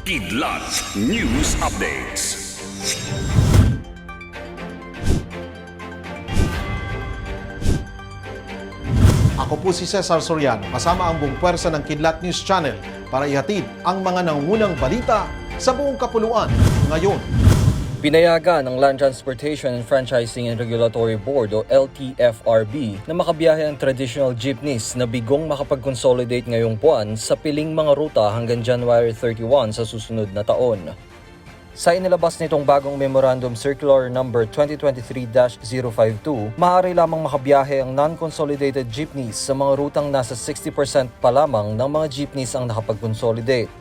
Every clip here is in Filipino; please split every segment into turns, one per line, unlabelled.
Kidlat News Updates.
Ako po si Cesar Soriano, kasama ang buong pwersa ng Kidlat News Channel para ihatid ang mga nangungunang balita sa buong kapuluan ngayon.
Pinayagan ng Land Transportation and Franchising and Regulatory Board o LTFRB na makabiyahe ang traditional jeepneys na bigong makapag-consolidate ngayong buwan sa piling mga ruta hanggang January 31 sa susunod na taon. Sa inilabas nitong bagong Memorandum Circular Number 2023-052, maaari lamang makabiyahe ang non-consolidated jeepneys sa mga rutang nasa 60% pa lamang ng mga jeepneys ang nakapag-consolidate.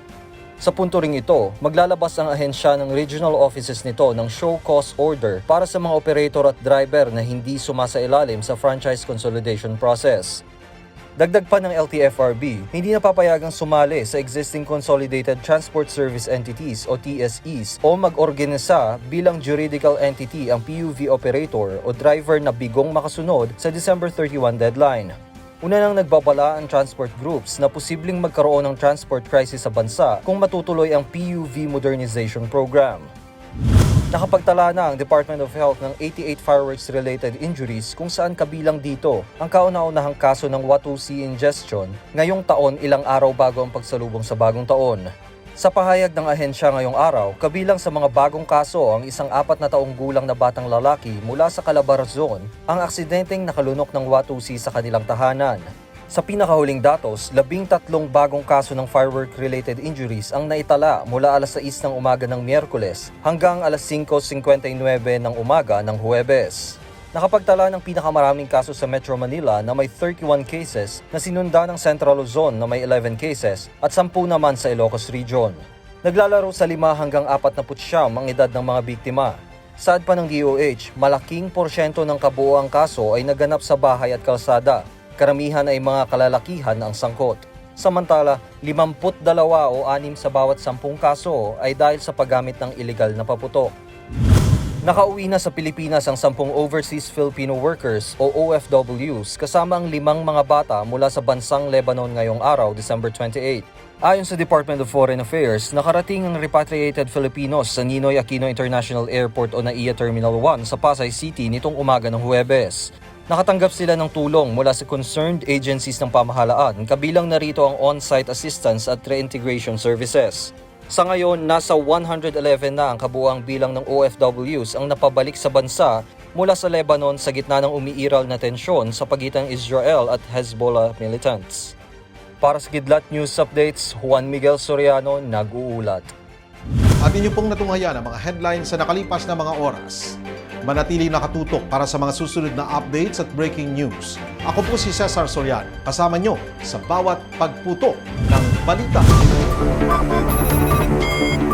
Sa punto ring ito, maglalabas ang ahensya ng regional offices nito ng show cause order para sa mga operator at driver na hindi sumasailalim sa franchise consolidation process. Dagdag pa ng LTFRB, hindi napapayagang sumali sa existing Consolidated Transport Service Entities o TSEs o mag-organisa bilang juridical entity ang PUV operator o driver na bigong makasunod sa December 31 deadline. Una nang nagbabala ang transport groups na posibleng magkaroon ng transport crisis sa bansa kung matutuloy ang PUV modernization program. Nakapagtala na ang Department of Health ng 88 fireworks-related injuries kung saan kabilang dito ang kauna-unahang kaso ng Watusi ingestion ngayong taon ilang araw bago ang pagsalubong sa bagong taon. Sa pahayag ng ahensya ngayong araw, kabilang sa mga bagong kaso ang isang apat na taong gulang na batang lalaki mula sa Calabarzon ang aksidenteng nakalunok ng Watusi sa kanilang tahanan. Sa pinakahuling datos, labing tatlong bagong kaso ng firework-related injuries ang naitala mula alas 6 ng umaga ng Miyerkules hanggang alas 5.59 ng umaga ng Huwebes. Nakapagtala ng pinakamaraming kaso sa Metro Manila na may 31 cases na sinunda ng Central Luzon na may 11 cases at 10 naman sa Ilocos Region. Naglalaro sa 5 hanggang 49 ang edad ng mga biktima. Saad pa ng DOH, malaking porsyento ng kabuoang kaso ay naganap sa bahay at kalsada karamihan ay mga kalalakihan ang sangkot. Samantala, 52 o 6 sa bawat 10 kaso ay dahil sa paggamit ng ilegal na paputok. Nakauwi na sa Pilipinas ang 10 overseas Filipino workers o OFWs kasama ang limang mga bata mula sa bansang Lebanon ngayong araw, December 28. Ayon sa Department of Foreign Affairs, nakarating ang repatriated Filipinos sa Ninoy Aquino International Airport o NAIA Terminal 1 sa Pasay City nitong umaga ng Huwebes. Nakatanggap sila ng tulong mula sa concerned agencies ng pamahalaan, kabilang narito ang on-site assistance at reintegration services. Sa ngayon, nasa 111 na ang kabuang bilang ng OFWs ang napabalik sa bansa mula sa Lebanon sa gitna ng umiiral na tensyon sa pagitan ng Israel at Hezbollah militants. Para sa Kidlat News Updates, Juan Miguel Soriano nag-uulat.
At inyo pong natunghayan ang mga headlines sa nakalipas na mga oras. Manatili nakatutok para sa mga susunod na updates at breaking news. Ako po si Cesar Soriano, kasama nyo sa bawat pagputok ng balita. Thank you.